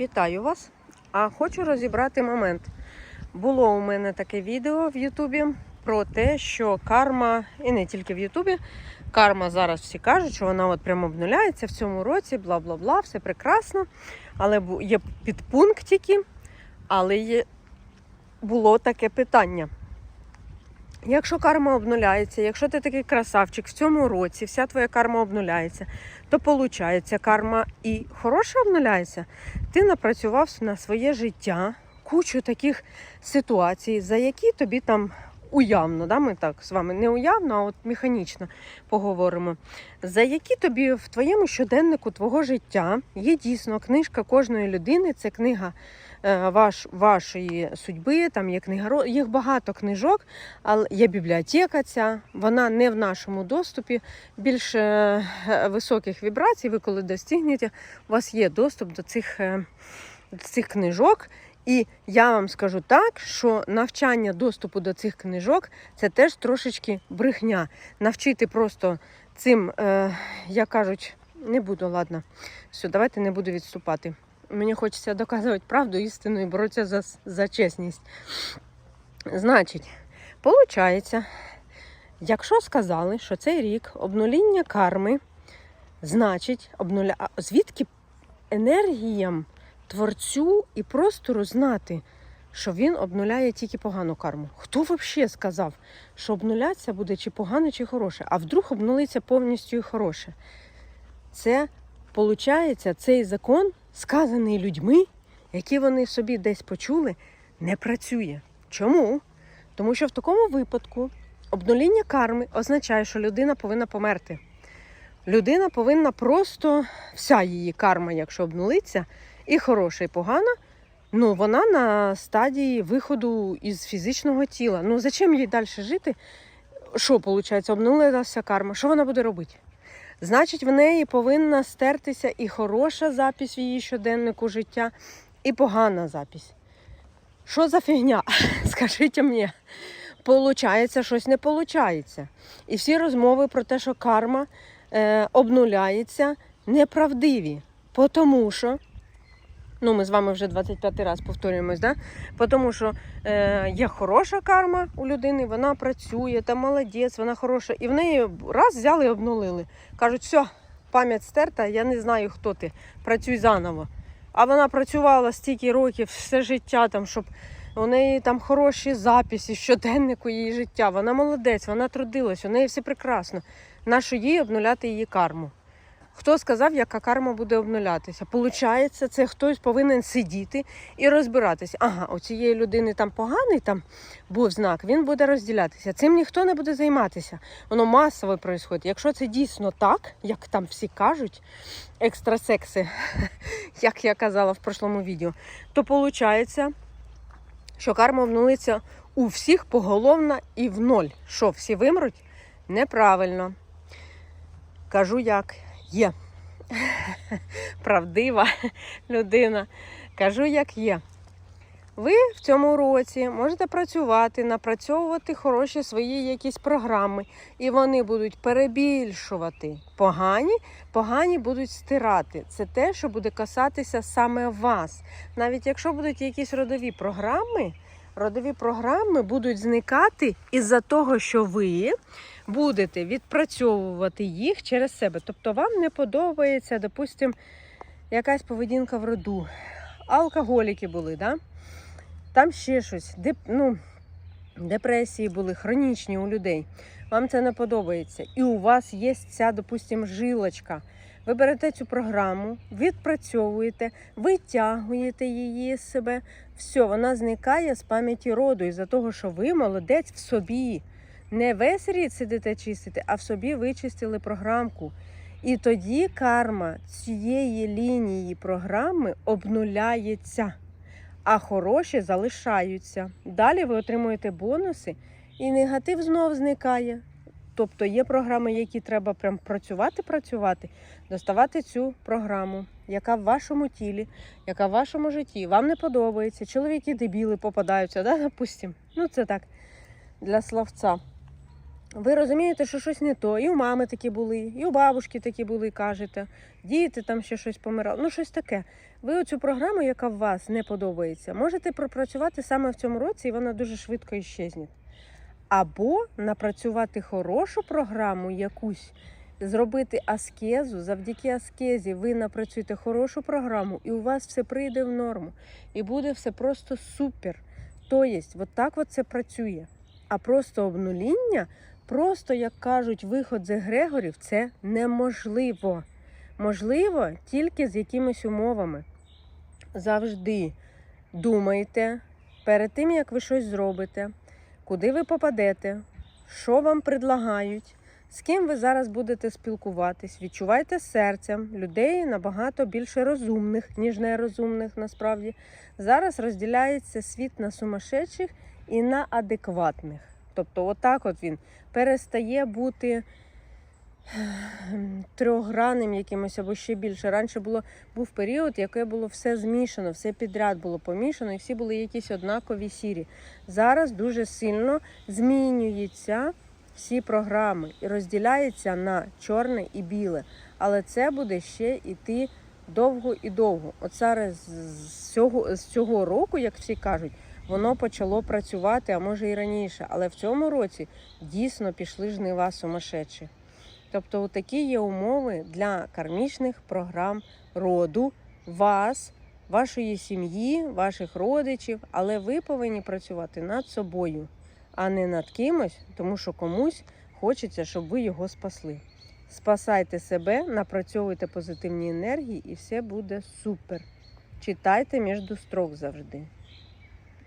Вітаю вас! А хочу розібрати момент. Було у мене таке відео в Ютубі про те, що карма, і не тільки в Ютубі, карма зараз всі кажуть, що вона от прямо обнуляється в цьому році, бла бла бла, все прекрасно. Але є підпунктики, але є, було таке питання. Якщо карма обнуляється, якщо ти такий красавчик в цьому році, вся твоя карма обнуляється, то виходить, карма і хороша обнуляється. Ти напрацював на своє життя кучу таких ситуацій, за які тобі там уявно, да, ми так з вами не уявно, а от механічно поговоримо, за які тобі в твоєму щоденнику твого життя є дійсно книжка кожної людини, це книга е, ваш, вашої судьби, там є книга, їх багато книжок, але є бібліотека ця, вона не в нашому доступі. Більш е, високих вібрацій, ви коли достигнете, у вас є доступ до цих, е, до цих книжок. І я вам скажу так, що навчання доступу до цих книжок це теж трошечки брехня. Навчити просто цим, е, як кажуть, не буду, ладно. Все, давайте не буду відступати. Мені хочеться доказувати правду, істину і боротися за, за чесність. Значить, виходить, якщо сказали, що цей рік обнуління карми, значить, обнуля... звідки енергіям творцю і простору знати, що він обнуляє тільки погану карму. Хто взагалі сказав, що обнулятися буде чи погано, чи хороше, а вдруг обнулиться повністю і хороше? Це, виходить, цей закон, сказаний людьми, які вони собі десь почули, не працює. Чому? Тому що в такому випадку обнуління карми означає, що людина повинна померти. Людина повинна просто вся її карма, якщо обнулиться, і хороша, і погана, ну вона на стадії виходу із фізичного тіла. Ну зачем їй далі жити? Що виходить, обнулилася карма? Що вона буде робити? Значить, в неї повинна стертися і хороша запись в її щоденнику життя, і погана запись. Що за фігня? Скажіть мені. Получається, щось не получається. І всі розмови про те, що карма е, обнуляється, неправдиві. Тому що, ну ми з вами вже 25 раз повторюємось, да? Тому що е, є хороша карма у людини, вона працює, та молодець, вона хороша. І в неї раз взяли і обнулили. Кажуть, все, пам'ять стерта, я не знаю, хто ти, працюй заново. А вона працювала стільки років, все життя, там, щоб у неї там хороші записи, щоденнику її життя. Вона молодець, вона трудилась, у неї все прекрасно. Нащо їй обнуляти її карму? Хто сказав, яка карма буде обнулятися? Получається, це хтось повинен сидіти і розбиратися. Ага, у цієї людини там поганий там був знак, він буде розділятися. Цим ніхто не буде займатися. Воно масово відбувається. Якщо це дійсно так, як там всі кажуть, екстрасекси, як я казала в прошлому відео, то виходить, що карма обнулиться у всіх поголовно і в ноль. Що, всі вимруть? Неправильно. Кажу, як є. Правдива людина. Кажу, як є. Ви в цьому році можете працювати, напрацьовувати хороші свої якісь програми, і вони будуть перебільшувати погані, погані будуть стирати. Це те, що буде касатися саме вас. Навіть якщо будуть якісь родові програми, родові програми будуть зникати із-за того, що ви будете відпрацьовувати їх через себе. Тобто вам не подобається, допустимо, якась поведінка в роду. Алкоголіки були, да? там ще щось, деп, ну, депресії були хронічні у людей. Вам це не подобається. І у вас є ця, допустимо, жилочка. Ви берете цю програму, відпрацьовуєте, витягуєте її з себе. Все, вона зникає з пам'яті роду із-за того, що ви молодець в собі. Не весь рід сидите чистите, а в собі вичистили програмку. І тоді карма цієї лінії програми обнуляється, а хороші залишаються. Далі ви отримуєте бонуси, і негатив знов зникає. Тобто є програми, які треба прям працювати, працювати, доставати цю програму, яка в вашому тілі, яка в вашому житті. Вам не подобається. Чоловіки дебіли попадаються, да, допустим. Ну, це так, для словця. ви розумієте, що щось не то. І у мами такі були, і у бабушки такі були, кажете, діти там ще щось помирали. Ну, щось таке. Ви оцю програму, яка в вас не подобається, можете пропрацювати саме в цьому році, і вона дуже швидко іщезне. Або напрацювати хорошу програму якусь, зробити аскезу. Завдяки аскезі ви напрацюєте хорошу програму, і у вас все прийде в норму. І буде все просто супер. Тобто, от так от це працює. А просто обнуління, просто, як кажуть, виход з егрегорів, це неможливо. Можливо, тільки з якимись умовами. Завжди думайте перед тим, як ви щось зробите, куди ви попадете, що вам предлагають, з ким ви зараз будете спілкуватись. Відчувайте серцем людей набагато більше розумних, ніж нерозумних насправді. Зараз розділяється світ на сумасшедших і на адекватних. Тобто, отак от він перестає бути трьохгранним якимось або ще більше. Раніше було, був період, яке було все змішано, все підряд було помішано, і всі були якісь однакові сірі. Зараз дуже сильно змінюються всі програми і розділяється на чорне і біле. Але це буде ще йти довго і довго. От зараз з цього, з цього року, як всі кажуть, воно почало працювати, а може і раніше. Але в цьому році дійсно пішли жнива сумасшедші. Тобто, такі є умови для кармічних програм роду, вас, вашої сім'ї, ваших родичів, але ви повинні працювати над собою, а не над кимось, тому що комусь хочеться, щоб ви його спасли. Спасайте себе, напрацьовуйте позитивні енергії, і все буде супер. Читайте між строк завжди.